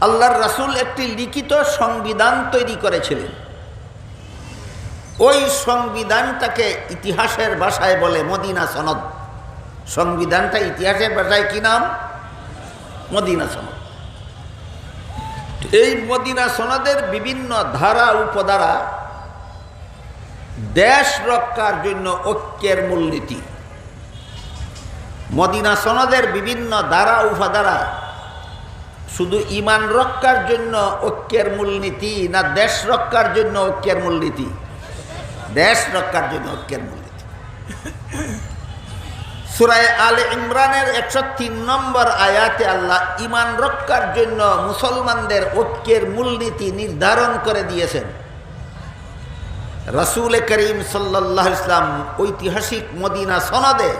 আল্লাহর রাসূল একটি লিখিত সংবিধান তৈরি করেছিলেন। ওই সংবিধানটাকে ইতিহাসের ভাষায় বলে মদিনা সনদ। সংবিধানটা ইতিহাসের ভাষায় কি নাম? মদিনা সনদ। এই মদিনা সনদের বিভিন্ন ধারা, উপধারা দেশ রক্ষার জন্য ঐক্যের মূলনীতি। মদিনা সনদের বিভিন্ন ধারা, উপাধারা শুধু ইমান রক্ষার জন্য ঐক্যের মূলনীতি না দেশ রক্ষার জন্য ঐক্যের মূলনীতি? দেশ রক্ষার জন্য ঐক্যের মূলনীতি। সুরায় আল ইমরানের একশো তিন নম্বর আয়াতে আল্লাহ ইমান রক্ষার জন্য মুসলমানদের ঐক্যের মূলনীতি নির্ধারণ করে দিয়েছেন। রসুল করিম সাল্লাহ ইসলাম ঐতিহাসিক মদিনা সনদে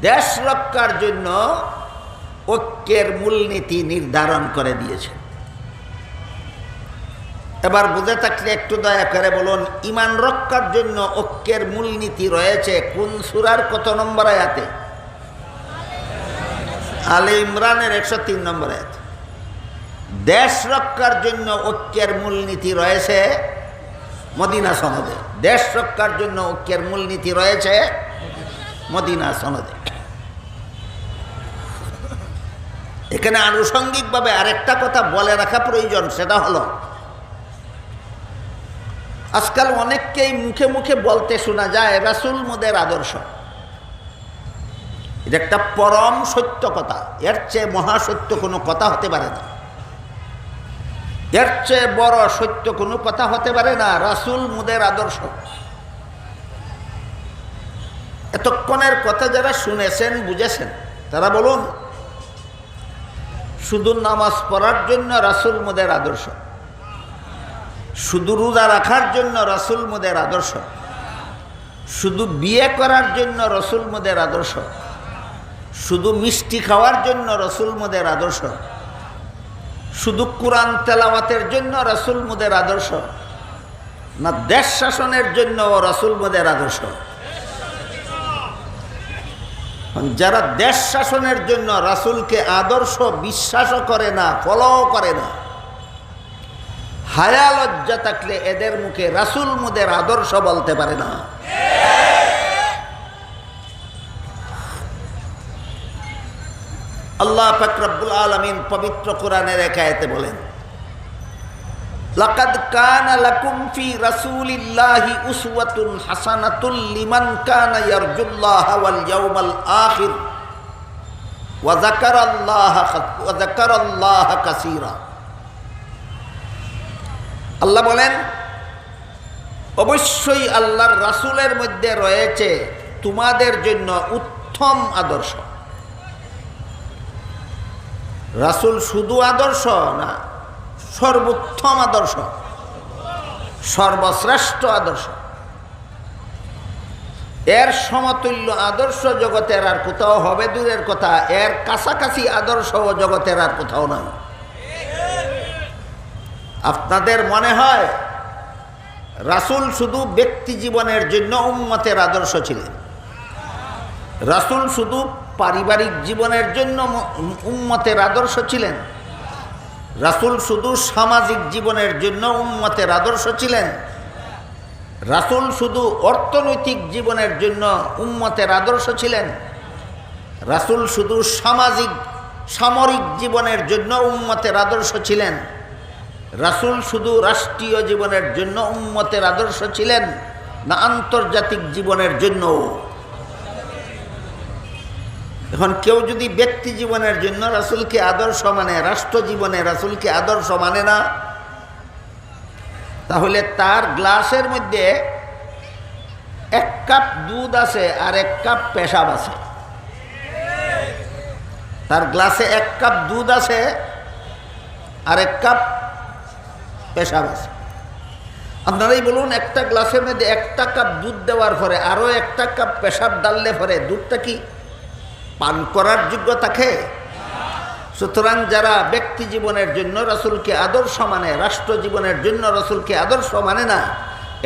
দেশ রক্ষার জন্য ঐক্যের মূলনীতি নির্ধারণ করে দিয়েছেন। এবার বুঝে থাকলে একটু দয়া করে বলুন, ইমান রক্ষার জন্য ঐক্যের মূলনীতি রয়েছে কোন সুরার কত নম্বর আয়াতে? আলে ইমরানের একশো তিন নম্বর আয়াত। দেশ রক্ষার জন্য ঐক্যের মূলনীতি রয়েছে মদিনা সনদে। দেশ রক্ষার জন্য ঐক্যের মূলনীতি রয়েছে মদিনা সনদে। এখানে আনুষঙ্গিকভাবে আরেকটা কথা বলে রাখা প্রয়োজন, সেটা হলো, আজকাল অনেককেই মুখে মুখে বলতে শোনা যায় রাসুল মোদের আদর্শ। এটা একটা পরম সত্য কথা এর চেয়ে মহাসত্য কোনো কথা হতে পারে না। এর চেয়ে বড় সত্য কোনো কথা হতে পারে না রাসুল মুদের আদর্শ। এতক্ষণের কথা যারা শুনেছেন, বুঝেছেন, তারা বলুন শুধু নামাজ পড়ার জন্য রাসুল মুদের আদর্শ। শুধু রোজা রাখার জন্য রসুল মোদের আদর্শ। শুধু বিয়ে করার জন্য রসুল মোদের আদর্শ। শুধু মিষ্টি খাওয়ার জন্য রসুল মোদের আদর্শ। শুধু কোরআন তেলাওয়াতের জন্য রসুল মোদের আদর্শ। না দেশ শাসনের জন্য রসুল মোদের আদর্শ। যারা দেশ শাসনের জন্য রাসুলকে আদর্শ বিশ্বাসও করে না ফলোও করে না, হায়া লজ্জা থাকলে এদের মুখে রাসুল মুদের আদর্শ বলতে পারে না। আল্লাহ ফকরাবুল আলমিন পবিত্র কোরআনের একায়তে বলেন লাকাদ কানা লাকুম ফি রাসূলিল্লাহি উসওয়াতুন হাসানাতুল লিমান কানা ইয়ারজুল্লাহ ওয়াল ইয়াউমাল আখির। ওয়া যাকারাল্লাহ ওয়া যাকারাল্লাহ কাসীরা। আল্লাহ বলেন, অবশ্যই আল্লাহর রাসুলের মধ্যে রয়েছে তোমাদের জন্য উত্তম আদর্শ। রাসুল শুধু আদর্শ না সর্বোত্তম আদর্শ, সর্বশ্রেষ্ঠ আদর্শ। এর সমতুল্য আদর্শ জগতের আর কোথাও হবে দূরের কথা, এর কাছাকাছি আদর্শ জগতের আর কোথাও নয় আপনাদের মনে হয় রাসুল শুধু ব্যক্তি জীবনের জন্য উম্মতের আদর্শ ছিলেন? রাসুল শুধু পারিবারিক জীবনের জন্য উম্মতের আদর্শ ছিলেন? রাসুল শুধু সামাজিক জীবনের জন্য উম্মতের আদর্শ ছিলেন। রাসুল শুধু অর্থনৈতিক জীবনের জন্য উম্মতের আদর্শ ছিলেন। রাসুল শুধু সামাজিক, সামরিক জীবনের জন্য উম্মতের আদর্শ ছিলেন। রাসুল শুধু রাষ্ট্রীয় জীবনের জন্য উম্মতের আদর্শ ছিলেন না আন্তর্জাতিক জীবনের জন্য এখন কেউ যদি ব্যক্তি জীবনের জন্য রাসুলকে আদর্শ মানে রাষ্ট্র জীবনে রাসুলকে আদর্শ মানে না, তাহলে তার গ্লাসের মধ্যে এক কাপ দুধ আছে আর এক কাপ পেশাব আছে। তার গ্লাসে এক কাপ দুধ আছে আর এক কাপ পেশাব আছে। আপনারাই বলুন, একটা গ্লাসের মধ্যে একটা কাপ দুধ দেওয়ার পরে আরও একটা কাপ পেশাব ডাললে পরে দুধটা কি? পান করার যোগ্য থাকে। সুতরাং যারা ব্যক্তি জীবনের জন্য রাসুলকে আদর্শ মানে রাষ্ট্র জীবনের জন্য রসুলকে আদর্শ মানে না,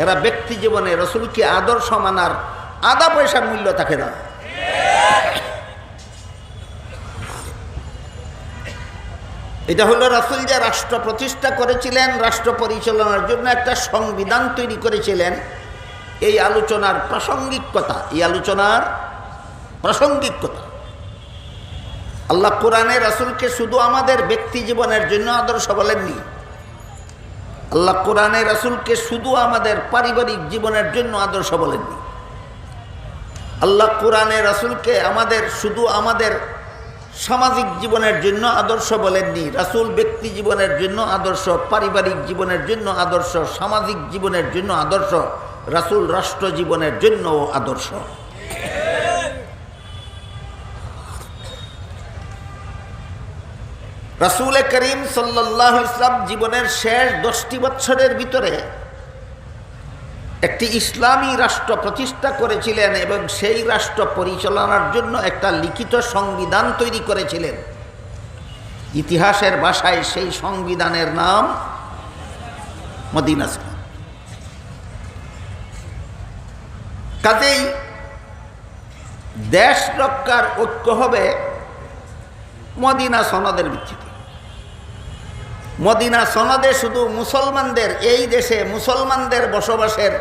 এরা ব্যক্তি জীবনে রসুলকে আদর্শ মানার আধা পয়সার মূল্য থাকে না। এটা হলো রাসুল যে রাষ্ট্র প্রতিষ্ঠা করেছিলেন, রাষ্ট্র পরিচালনার জন্য একটা সংবিধান তৈরি করেছিলেন। এই আলোচনার প্রাসঙ্গিকতা, এই আলোচনার প্রাসঙ্গিকতা। আল্লাহ কোরআনে রাসুলকে শুধু আমাদের ব্যক্তি জীবনের জন্য আদর্শ বলেননি। আল্লাহ কোরআনে রাসুলকে শুধু আমাদের পারিবারিক জীবনের জন্য আদর্শ বলেননি। আল্লাহ কোরআনে রাসুলকে আমাদের শুধু আমাদের সামাজিক জীবনের জন্য আদর্শ বলেননি। রাসুল ব্যক্তি জীবনের জন্য আদর্শ, পারিবারিক জীবনের জন্য আদর্শ, সামাজিক জীবনের জন্য আদর্শ, রাসুল রাষ্ট্র জীবনের জন্য আদর্শ। রাসুল করিম সাল্লাহ ইসলাম জীবনের শেষ দশটি বৎসরের ভিতরে একটি ইসলামী রাষ্ট্র প্রতিষ্ঠা করেছিলেন এবং সেই রাষ্ট্র পরিচালনার জন্য একটা লিখিত সংবিধান তৈরি করেছিলেন। ইতিহাসের ভাষায় সেই সংবিধানের নাম মদিনা কাজেই দেশ রক্ষার ঐক্য হবে মদিনা সনদের ভিত্তিতে। মদিনা সনদে শুধু মুসলমানদের, এই দেশে মুসলমানদের বসবাসের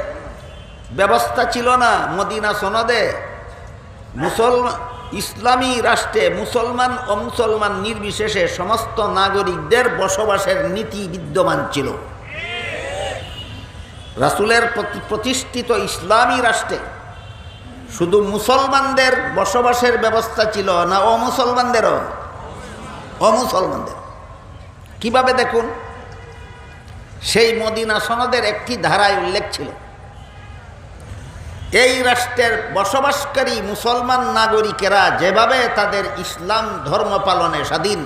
ব্যবস্থা ছিল না মদিনা সনদে। মুসলমান ইসলামী রাষ্ট্রে মুসলমান ও মুসলমান নির্বিশেষে সমস্ত নাগরিকদের বসবাসের নীতি বিদ্যমান ছিল। রাসুলের প্রতিষ্ঠিত ইসলামী রাষ্ট্রে শুধু মুসলমানদের বসবাসের ব্যবস্থা ছিল না অমুসলমানদেরও? অমুসলমানদের। কীভাবে দেখুন? সেই মদিনা সনদের একটি ধারায় উল্লেখ ছিল। এই রাষ্ট্রের বসবাসকারী মুসলমান নাগরিকেরা যেভাবে তাদের ইসলাম ধর্ম পালনে স্বাধীন,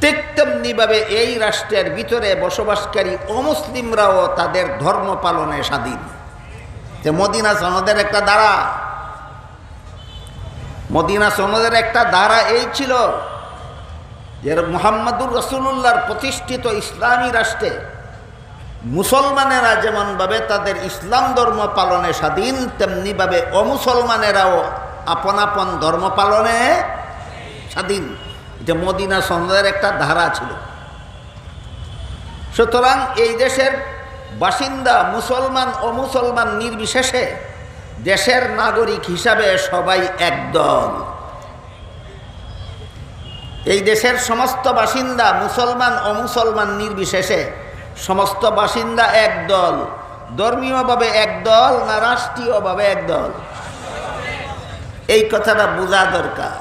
ঠিক তেমনিভাবে এই রাষ্ট্রের ভিতরে বসবাসকারী অমুসলিমরাও তাদের ধর্ম পালনে স্বাধীন। যে মদিনা সনদের একটা দ্বারা মদিনা সনদের একটা দ্বারা এই ছিল যে মোহাম্মদুর রসুল্লাহর প্রতিষ্ঠিত ইসলামী রাষ্ট্রে মুসলমানেরা যেমনভাবে তাদের ইসলাম ধর্ম পালনে স্বাধীন, তেমনিভাবে অমুসলমানেরাও আপন আপন ধর্ম পালনে স্বাধীন। এটা মদিনা সনদের একটা ধারা ছিল। সুতরাং এই দেশের বাসিন্দা মুসলমান ও মুসলমান নির্বিশেষে দেশের নাগরিক হিসাবে সবাই একদল। এই দেশের সমস্ত বাসিন্দা মুসলমান ও মুসলমান নির্বিশেষে। সমস্ত বাসিন্দা একদল ধর্মীয়ভাবে একদল না রাষ্ট্রীয়ভাবে একদল এই কথাটা বোঝা দরকার।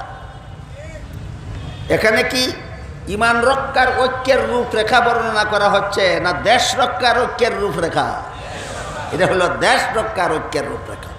এখানে কি ইমান রক্ষার ঐক্যের রূপরেখা বর্ণনা করা হচ্ছে না দেশ রক্ষার ঐক্যের রূপরেখা? এটা হলো দেশ রক্ষার ঐক্যের রূপরেখা।